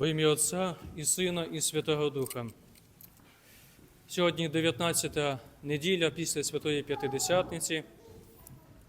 Во ім'я Отця і Сина, і Святого Духа. Сьогодні 19 неділя після Святої П'ятидесятниці,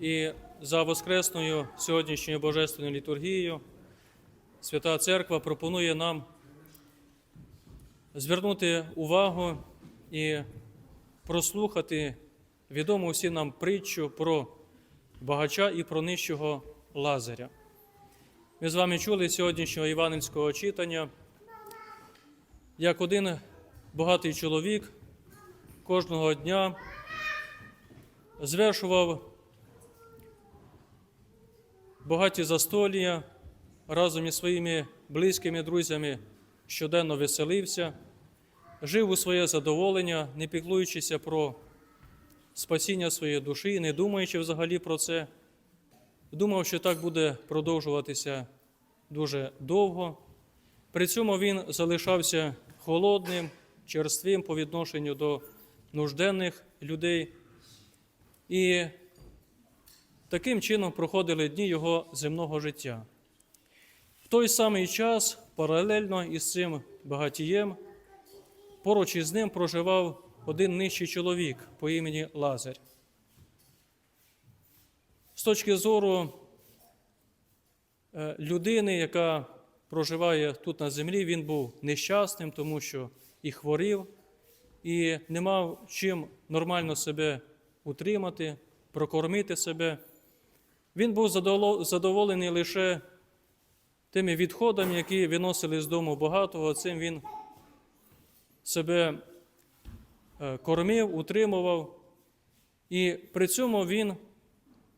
і за Воскресною сьогоднішньою Божественною літургією Свята Церква пропонує нам звернути увагу і прослухати відому всім нам притчу про багача і про нижчого Лазаря. Ми з вами чули сьогоднішнього івангельського читання, як один багатий чоловік кожного дня звершував багаті застолія разом із своїми близькими друзями щоденно веселився, жив у своє задоволення, не піклуючися про спасіння своєї душі, не думаючи взагалі про це. Думав, що так буде продовжуватися дуже довго. При цьому він залишався холодним, черствим по відношенню до нужденних людей. І таким чином проходили дні його земного життя. В той самий час, паралельно із цим багатієм, поруч із ним проживав один нижчий чоловік по імені Лазарь. З точки зору людини, яка проживає тут на землі, він був нещасним, тому що і хворів, і не мав чим нормально себе утримати, прокормити себе. Він був задоволений лише тими відходами, які виносили з дому багатого. Цим він себе е, кормив, утримував. І при цьому він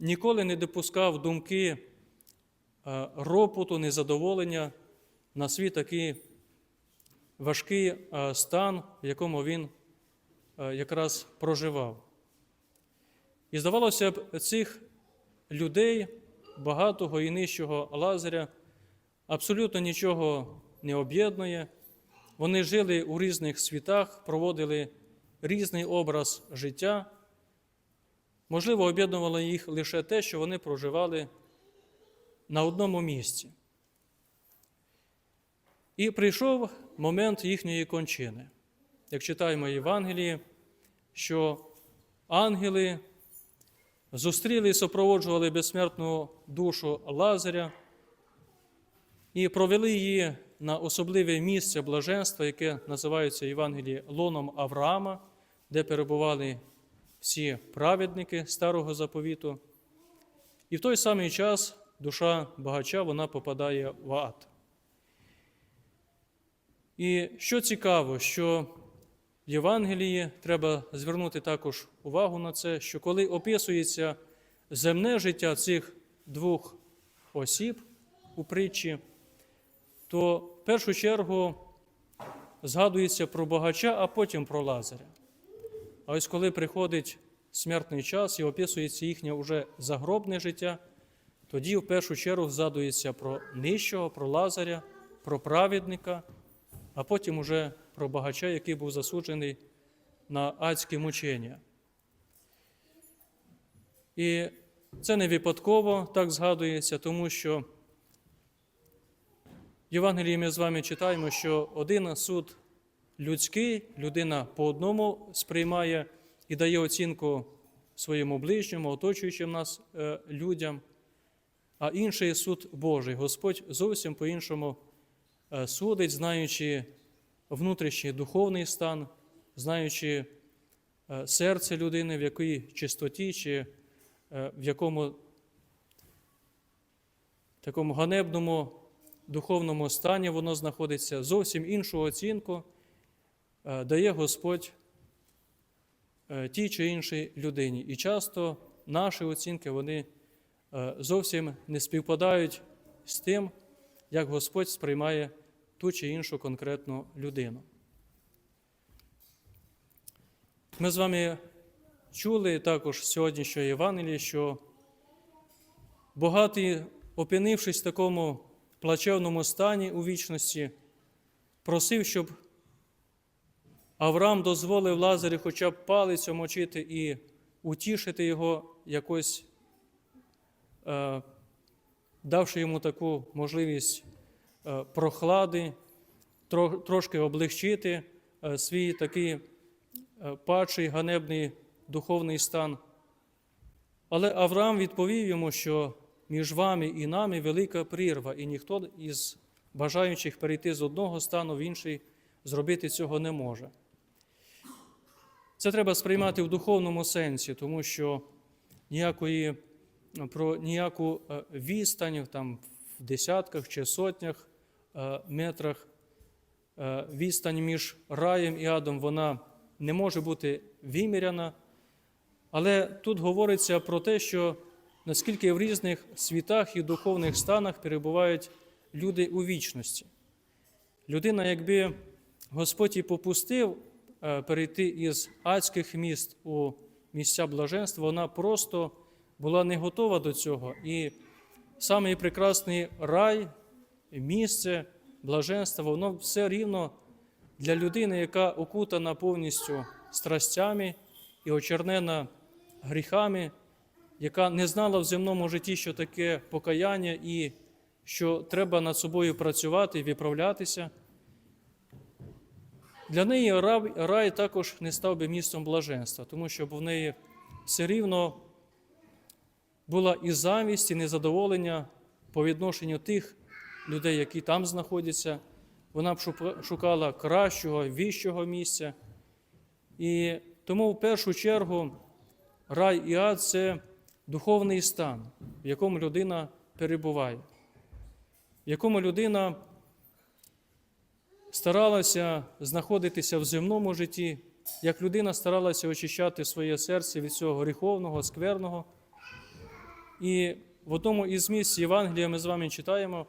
ніколи не допускав думки е, ропоту, незадоволення на свій такий важкий е, стан, в якому він е, якраз проживав. І здавалося б, цих людей, багатого і нижчого Лазаря, абсолютно нічого не об'єднує. Вони жили у різних світах, проводили різний образ життя. Можливо, об'єднувало їх лише те, що вони проживали на одному місці. І прийшов момент їхньої кончини. Як читаємо Євангелії, що ангели зустріли і супроводжували безсмертну душу Лазаря і провели її на особливе місце блаженства, яке називається Євангелії лоном Авраама, де перебували всі праведники старого заповіту. І в той самий час душа багача вона попадає в ад. І що цікаво, що в Євангелії треба звернути також увагу на це, що коли описується земне життя цих двох осіб у притчі, то в першу чергу згадується про багача, а потім про Лазаря. А ось коли приходить смертний час і описується їхнє уже загробне життя, тоді в першу чергу згадується про нижчого, про Лазаря, про праведника, а потім уже про багача, який був засуджений на адське мучення. І це не випадково так згадується, тому що в Євангелії ми з вами читаємо, що один суд людський, людина по одному сприймає і дає оцінку своєму ближньому, оточуючим нас е, людям, а інший суд Божий. Господь зовсім по-іншому е, судить, знаючи внутрішній духовний стан, знаючи е, серце людини, в якій чистоті, чи е, в якому такому ганебному духовному стані воно знаходиться, зовсім іншу оцінку дає Господь тій чи іншій людині. І часто наші оцінки вони зовсім не співпадають з тим, як Господь сприймає ту чи іншу конкретну людину. Ми з вами чули також сьогоднішньої Євангелії, що багатий, опинившись в такому плачевному стані у вічності, просив, щоб Авраам дозволив Лазарю хоча б палець омочити і утішити його якось, е, давши йому таку можливість е, прохлади трошки облегчити е, свій такий е, падший ганебний духовний стан. Але Авраам відповів йому, що між вами і нами велика прірва, і ніхто із бажаючих перейти з одного стану в інший зробити цього не може. Це треба сприймати в духовному сенсі, тому що ніякої, про ніяку е, відстань там, в десятках чи сотнях е, метрах е, відстань між раєм і адом вона не може бути виміряна. Але тут говориться про те, що наскільки в різних світах і духовних станах перебувають люди у вічності. Людина, якби Господь і попустив перейти із адських міст у місця блаженства, вона просто була не готова до цього. І самий прекрасний рай, місце блаженства, воно все рівно для людини, яка окутана повністю страстями і очернена гріхами, яка не знала в земному житті, що таке покаяння і що треба над собою працювати виправлятися. Для неї рай також не став би місцем блаженства, тому що в неї все рівно була і завість, і незадоволення по відношенню тих людей, які там знаходяться. Вона б шукала кращого, вищого місця. І тому в першу чергу рай і ад це духовний стан, в якому людина перебуває, в якому людина старалася знаходитися в земному житті, як людина старалася очищати своє серце від цього гріховного, скверного. І в одному із місць Євангелія ми з вами читаємо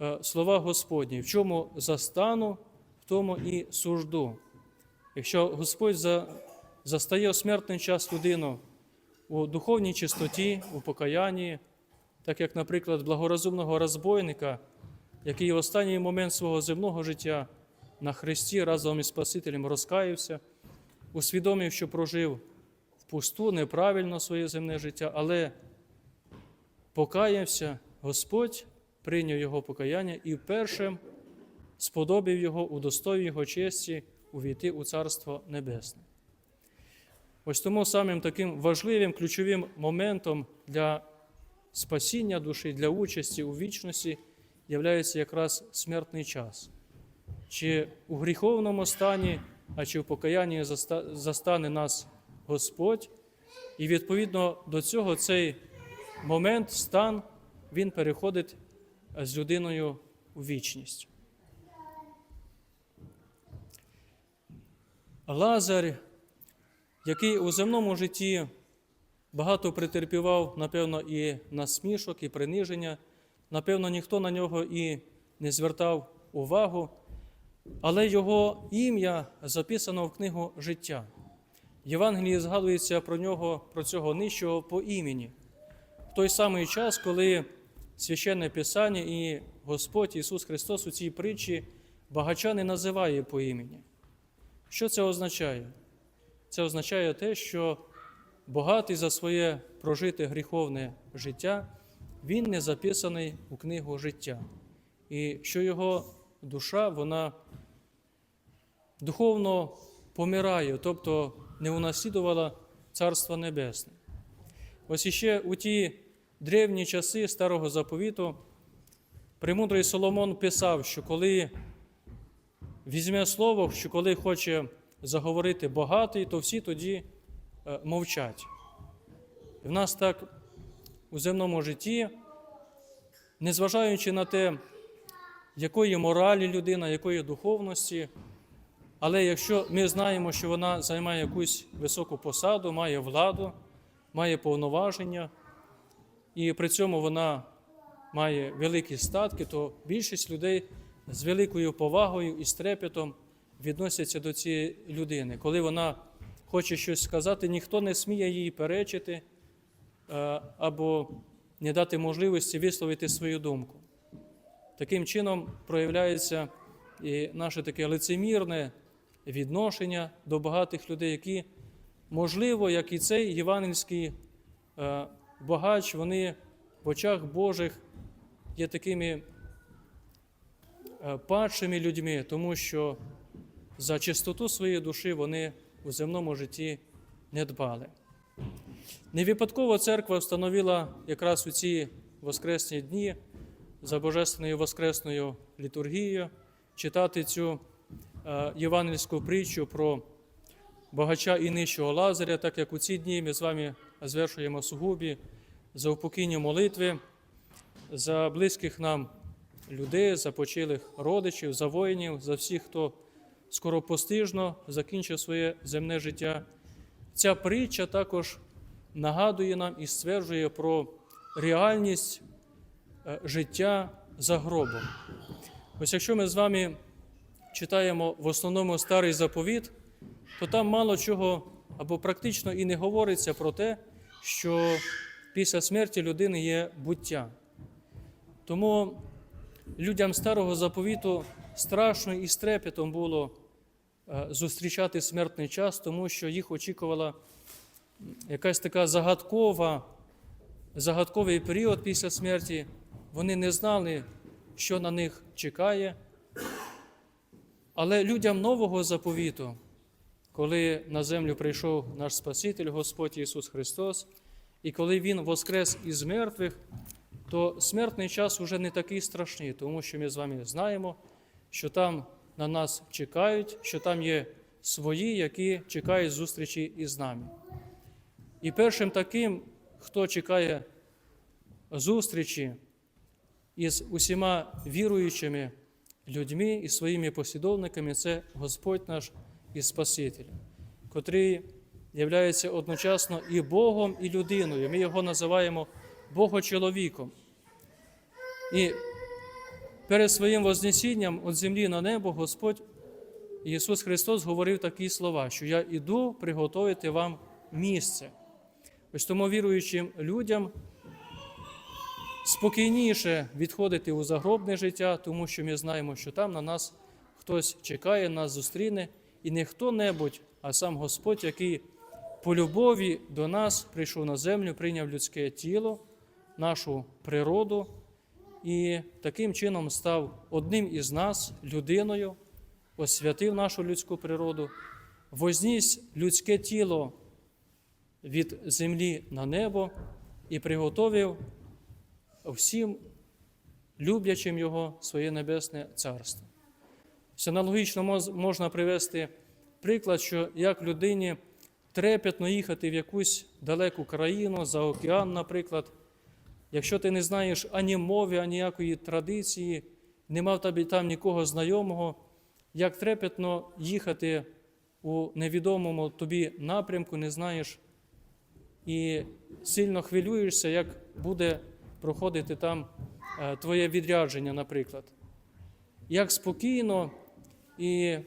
е, слова Господні, в чому застану, в тому і сужду. Якщо Господь за, застає у смертний час людину у духовній чистоті, у покаянні, так як, наприклад, благорозумного розбойника, який в останній момент свого земного життя на Христі разом із Спасителем розкаявся, усвідомив, що прожив впусту, неправильно своє земне життя, але покаявся, Господь прийняв його покаяння і першим сподобив його, удостоїв його честі увійти у Царство Небесне. Ось тому самим таким важливим ключовим моментом для спасіння душі, для участі у вічності являється якраз смертний час. Чи у гріховному стані, а чи в покаянні застане нас Господь, і відповідно до цього цей момент, стан, він переходить з людиною у вічність. Лазар, який у земному житті багато претерпівав, напевно, і насмішок, і приниження, напевно, ніхто на нього і не звертав увагу, але його ім'я записано в книгу життя. Євангелії згадується про нього, про цього нижчого по імені. Той самий час, коли священне Писання і Господь Ісус Христос у цій притчі багача не називає по імені. Що це означає? Це означає те, що багатий за своє прожите гріховне життя, він не записаний у книгу життя. І що його душа, вона духовно помирає, тобто не унаслідувала Царство Небесне. Ось іще у ті древні часи Старого Заповіту премудрий Соломон писав, що коли візьме слово, що коли хоче заговорити багатий, то всі тоді е, мовчать. В нас так у земному житті, незважаючи на те, якої моралі людина, якої духовності, але якщо ми знаємо, що вона займає якусь високу посаду, має владу, має повноваження, і при цьому вона має великі статки, то більшість людей з великою повагою і стрепетом відносяться до цієї людини. Коли вона хоче щось сказати, ніхто не сміє їй перечити е, або не дати можливості висловити свою думку. Таким чином проявляється і наше таке лицемірне відношення до багатих людей, які, можливо, як і цей євангельський е, багач, вони в очах Божих є такими е, падшими людьми, тому що за чистоту своєї душі вони у земному житті не дбали. Не випадково церква встановила якраз у ці воскресні дні за Божественною Воскресною літургією читати цю е, євангельську притчу про багача і нижчого Лазаря, так як у ці дні ми з вами звершуємо сугубі за упокійні молитви, за близьких нам людей, за почилих родичів, за воїнів, за всіх, хто скоропостижно закінчив своє земне життя. Ця притча також нагадує нам і стверджує про реальність е, життя за гробом. Ось якщо ми з вами читаємо в основному старий заповіт, то там мало чого або практично і не говориться про те, що після смерті людини є буття. Тому людям старого заповіту страшно і стрепетом було е, зустрічати смертний час, тому що їх очікувала якась така загадкова, загадковий період після смерті. Вони не знали, що на них чекає. Але людям нового заповіту, коли на землю прийшов наш Спаситель, Господь Ісус Христос, і коли Він воскрес із мертвих, то смертний час вже не такий страшний, тому що ми з вами знаємо, що там на нас чекають, що там є свої, які чекають зустрічі із нами. І першим таким, хто чекає зустрічі із усіма віруючими людьми і своїми послідовниками, це Господь наш і Спаситель, котрий являється одночасно і Богом, і людиною. Ми його називаємо Богочоловіком. І перед своїм Вознесінням від землі на небо Господь Ісус Христос говорив такі слова, що я іду приготувати вам місце. Ось тому віруючим людям спокійніше відходити у загробне життя, тому що ми знаємо, що там на нас хтось чекає, нас зустріне, і не хто-небудь, а сам Господь, який по любові до нас прийшов на землю, прийняв людське тіло, нашу природу і таким чином став одним із нас, людиною, освятив нашу людську природу, возніс людське тіло від землі на небо і приготовив всім люблячим Його своє небесне царство. Все аналогічно можна привести приклад, що як людині трепетно їхати в якусь далеку країну, за океан, наприклад, якщо ти не знаєш ані мови, ані ніякої традиції, нема в тебе там нікого знайомого, як трепетно їхати у невідомому тобі напрямку, не знаєш і сильно хвилюєшся, як буде проходити там е, твоє відрядження, наприклад. Як спокійно і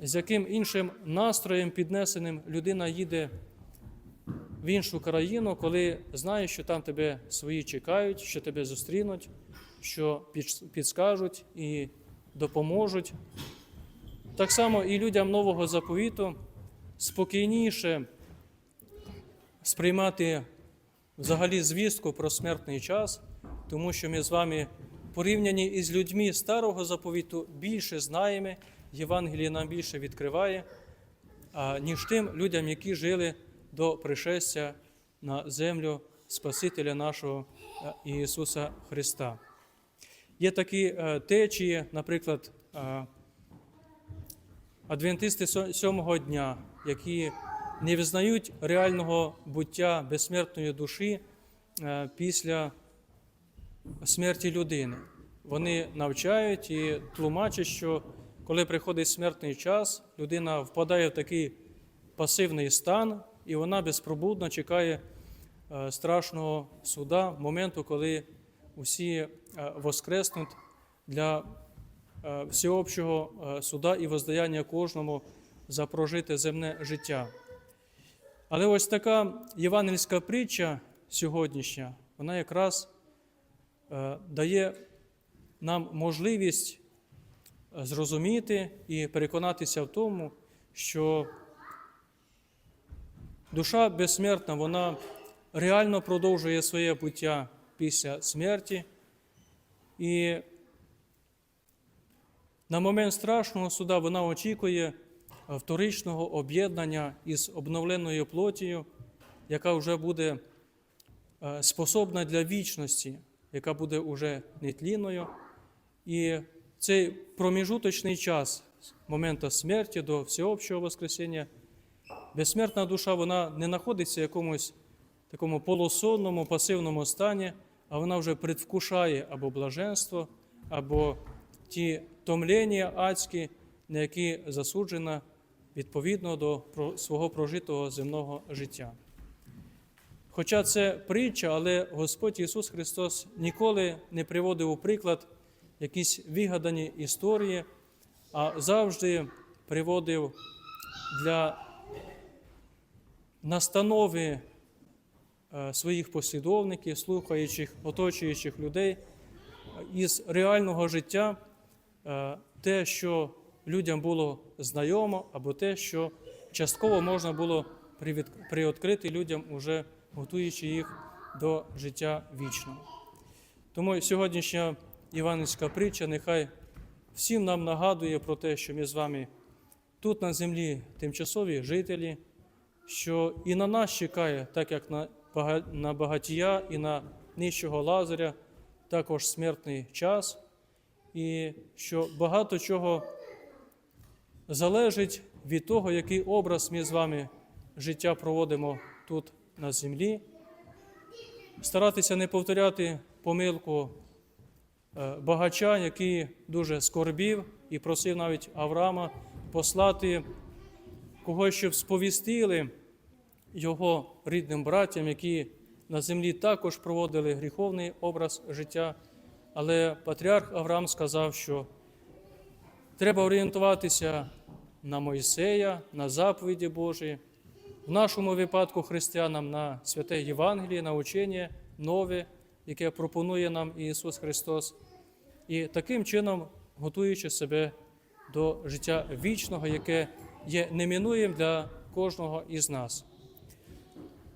з яким іншим настроєм піднесеним людина їде в іншу країну, коли знає, що там тебе свої чекають, що тебе зустрінуть, що підскажуть і допоможуть. Так само і людям нового заповіту спокійніше сприймати взагалі звістку про смертний час, тому що ми з вами порівняні із людьми старого заповіту більше знаємо, Євангеліє нам більше відкриває, ніж тим людям, які жили до пришестя на землю Спасителя нашого е, Ісуса Христа. Є такі е, течії, наприклад, е, адвентисти сьомого дня, які не визнають реального буття безсмертної душі після смерті людини. Вони навчають і тлумачать, що коли приходить смертний час, людина впадає в такий пасивний стан, і вона безпробудно чекає е, страшного суда, моменту, коли усі е, воскреснуть для е, всеобщого суда і воздаяння кожному за прожите земне життя. Але ось така євангельська притча сьогоднішня, вона якраз дає нам можливість зрозуміти і переконатися в тому, що душа безсмертна, вона реально продовжує своє буття після смерті. І на момент страшного суда вона очікує вторичного об'єднання із обновленою плотію, яка вже буде е, способна для вічності, яка буде уже нетлінною. І цей проміжуточний час з моменту смерті до всеобщого Воскресіння, безсмертна душа вона не знаходиться в якомусь такому полусонному, пасивному стані, а вона вже предвкушає або блаженство, або ті томлення адські, на які засуджена відповідно до свого прожитого земного життя. Хоча це притча, але Господь Ісус Христос ніколи не приводив у приклад якісь вигадані історії, а завжди приводив для настанови е, своїх послідовників, слухаючих, оточуючих людей е, із реального життя е, те, що людям було знайомо, або те, що частково можна було приоткрити людям, уже готуючи їх до життя вічного. Тому сьогоднішня іванівська притча нехай всім нам нагадує про те, що ми з вами тут на землі тимчасові жителі, що і на нас чекає, так як на бага- багатія і на нижчого Лазаря, також смертний час, і що багато чого залежить від того, який образ ми з вами життя проводимо тут на землі. Старатися не повторяти помилку багача, який дуже скорбів і просив навіть Авраама послати когось, щоб сповістили його рідним братям, які на землі також проводили гріховний образ життя. Але патріарх Авраам сказав, що треба орієнтуватися на Мойсея, на заповіді Божі, в нашому випадку християнам на святе Євангеліє, на учення нове, яке пропонує нам Ісус Христос, і таким чином готуючи себе до життя вічного, яке є неминуєм для кожного із нас.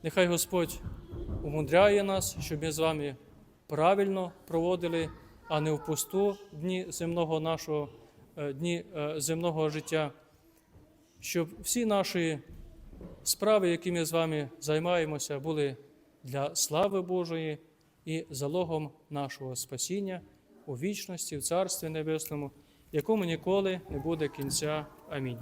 Нехай Господь умудряє нас, щоб ми з вами правильно проводили, а не впусту дні земного нашого е, дні е, земного життя, щоб всі наші справи, які ми з вами займаємося, були для слави Божої і залогом нашого спасіння у вічності, в Царстві Небесному, якому ніколи не буде кінця. Амінь.